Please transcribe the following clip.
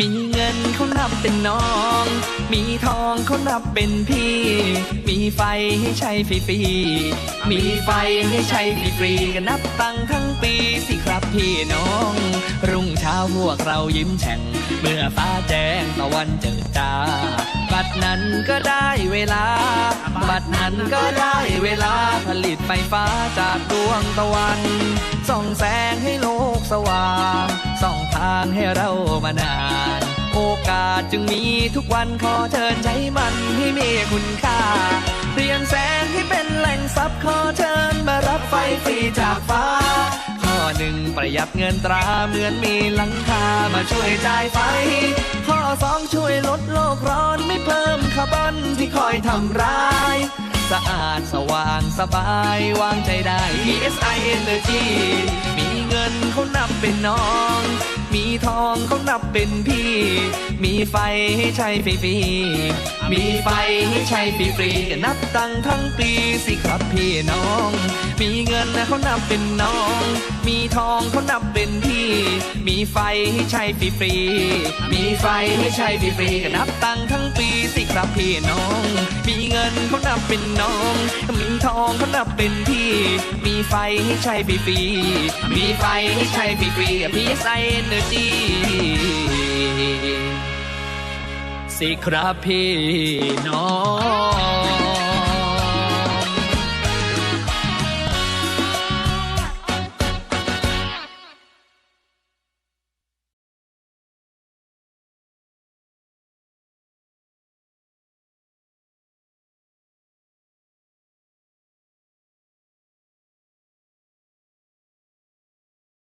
มีเงินเขานับเป็นน้อง มีทองเขานับเป็นพี่ มีไฟให้ใช้ฟรีๆมีไฟให้ใช้ฟรีๆก็นับตังทั้งปีสิครับพี่น้อง รุ่งเช้าพวกเรายิ้มแฉ่ง เมื่อฟ้าแจ้งตะวันเจิดจ้า บัดนั้นก็ได้เวลา บัดนั้นก็ได้เวลาผลิตไฟฟ้าจากดวงตะวัน ส่องแสงให้โลกสว่าง ส่องทางให้เรามานา โอกาสจึงมีทุกวันขอเชิญใช้มันให้มีคุณค่าเปลี่ยนแสงให้เป็นแหล่งทรัพย์ขอเชิญมารับไฟฟรีจากฟ้า ข้อหนึ่งประหยัดเงินตราเหมือนมีหลังคามาช่วยจ่ายไฟ ข้อสองช่วยลดโลกร้อนไม่เพิ่มคาร์บอนที่คอยทำร้าย สะอาดสว่างสบายวางใจได้ PSI Energy มีเงินเขานับเป็นน้อง มีทองเขานับเป็นพี่ มีไฟให้ใช้ฟรีๆมีไฟให้ใช้ฟรีๆก็นับตังค์ทั้งปีสิครับพี่น้อง มีเงินนะเขานับเป็นน้อง มีทองเขานับเป็นพี่ มีไฟให้ใช้ฟรีๆมีไฟให้ใช้ฟรีๆก็นับตังค์ทั้งปีสิครับพี่น้อง มีเงิน เขานับเป็นน้อง มีทองเขานับเป็นพี่ มีไฟให้ใช้ฟรีๆมีไฟให้ใช้ฟรีๆพี่ไซเนอร์จีสิครับพี่น้อง